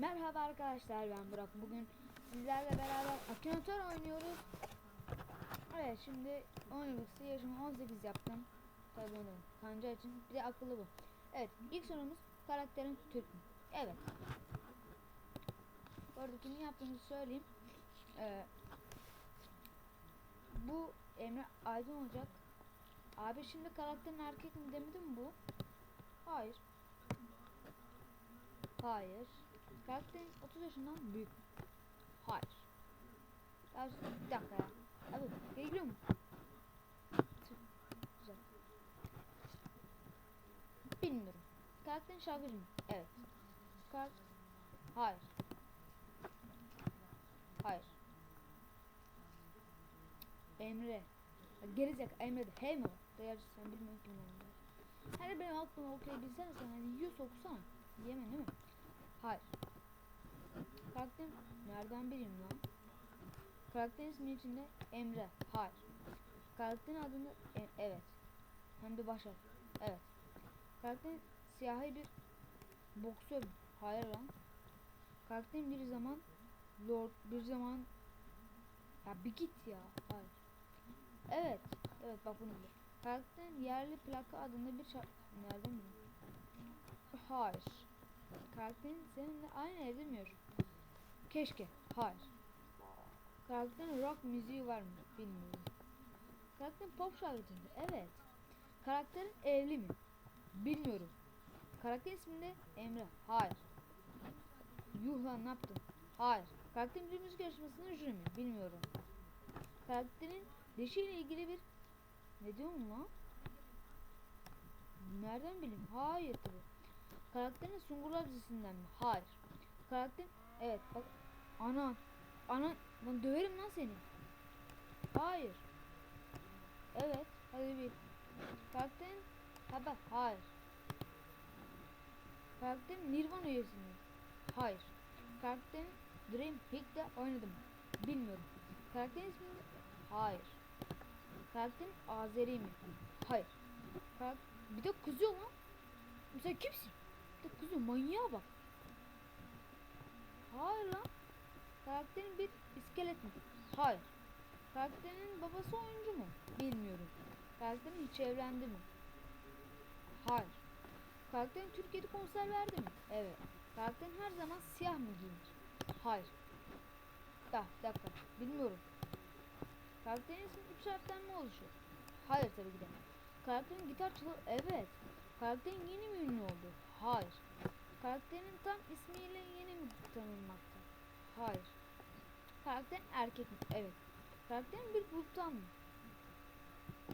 Merhaba arkadaşlar ben Burak. Bugün sizlerle beraber Akinator oynuyoruz. Evet şimdi oynadıkça yaşımı 18 yaptım. Tabii bunu kanca için bir de akıllı bu. Evet ilk sorumuz karakterin Türk mü? Evet. Kimin yaptığını söyleyeyim. Ee, bu Emre Aydın olacak. Abi şimdi karakterin erkek mi demedi mi bu? Hayır. Hayır. Karakterin 30 yaşından büyük. mü? Hayır. Ya bir dakika ya. Abi geliyor mu? Güzel. Bilmiyorum. Karakterin şarkıcı mı? Evet. Karak Hayır. Hayır. Emre. Gerizek Emre de hey mi? Değer sen bilmiyorum kim. Hani benim aklıma okey bilsene sen hani yiyorsa okusana. Yeme değil mi? Hayır. Karakterim nereden bileyim lan? Karakterin ismi içinde Emre. Hayır. Karakterin adında E- evet. Hem de Başar. Evet. Karakterin siyahi bir boksör. Hayır lan. Karakterin bir zaman Lord bir zaman ya bir git ya. Hayır. Evet. Evet bak bunu bil. Karakterin yerli plaka adında bir şarkı nereden bileyim? Hayır. Karakterin seninle aynı evde mi? Keşke. Hayır. Karakterin rock müziği var mı? Bilmiyorum. Karakterin pop şarkıcında. Evet. Karakterin evli mi? Bilmiyorum. Karakter isminde Emre. Hayır. Yuh lan ne yaptın? Hayır. Karakterin bir müzik yarışmasında jüri mi? Bilmiyorum. Karakterin dişiyle ilgili bir ne diyorum lan? Nereden bileyim? Hayır tabii. Karakterin Sungurlar dizisinden mi? Hayır. Karakter evet bak ana ana lan döverim lan seni. Hayır. Evet hadi bir. Karakterin ha bak hayır. Karakterin Nirvana üyesi mi? Hayır. Karakterin Dream Peak'te oynadım. Bilmiyorum. Karakterin ismi Hayır. Karakterin Azeri mi? Hayır. Karak bir de kızıyor lan. Sen kimsin? De kızıyor manyağa bak. Hayır lan. Karakterin bir iskelet mi? Hayır. Karakterin babası oyuncu mu? Bilmiyorum. Karakterin hiç evlendi mi? Hayır. Karakterin Türkiye'de konser verdi mi? Evet. Karakterin her zaman siyah mı giyinir? Hayır. Da, bir dakika. Bilmiyorum. Karakterin ismi üç harften mi oluşuyor? Hayır tabii ki de. Karakterin gitar çalıyor. Evet. Karakterin yeni mi ünlü oldu? Hayır. Karakterin tam ismiyle yeni mi tanınmakta? Hayır. Karakterin erkek mi? Evet. Karakterin bir gruptan mı?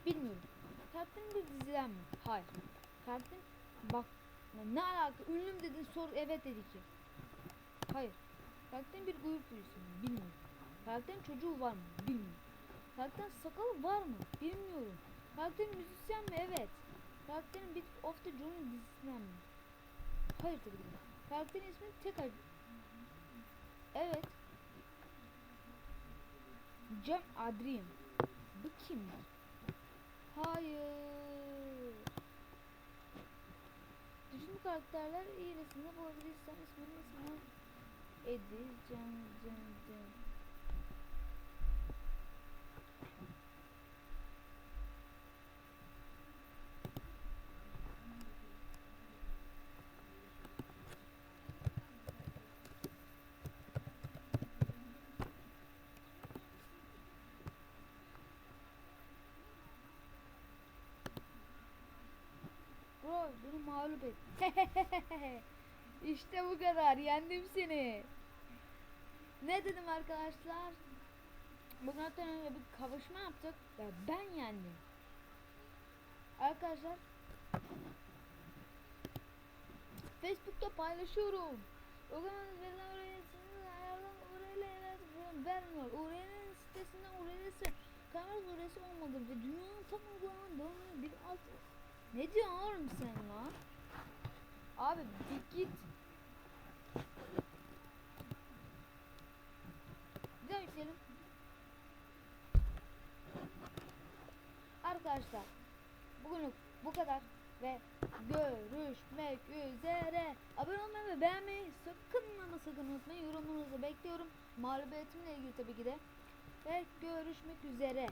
Bilmiyorum. Karakterin bir diziden mi? Hayır. Karakterin bak ne alaka? Ünlü mü dedin sor evet dedi ki. Hayır. Karakterin bir grup üyesi mi? Bilmiyorum. Karakterin çocuğu var mı? Bilmiyorum. Karakterin sakalı var mı? Bilmiyorum. Karakterin müzisyen mi? Evet. Karakterin Beat of the Johnny dizisinden mi? Hayır tabii ki. Karakterin ismi tek harf. Evet. Cem Adrian. Bu kim? Hayır. Bütün karakterler iyi resimde bulabilirsen ismini ismini Ediz Can Can Can. Bro beni mağlup et. işte bu kadar yendim seni. Ne dedim arkadaşlar? Hatta önce bir kavuşma yaptık ve ben yendim. Arkadaşlar Facebook'ta paylaşıyorum. O zaman verilen üretimi ayarlan ilerletim vermiyor. Orayın sitesinden oraya kamera suresi olmadı ve dünyanın tam uygulanan bir alt ne diyorsun oğlum sen lan? Abi bir git. Bir daha. Arkadaşlar bugünlük bu kadar ve görüşmek üzere. Abone olmayı ve beğenmeyi sakın ama sakın unutmayın. Yorumunuzu bekliyorum. Mağlubiyetimle ilgili tabii ki de. Ve görüşmek üzere.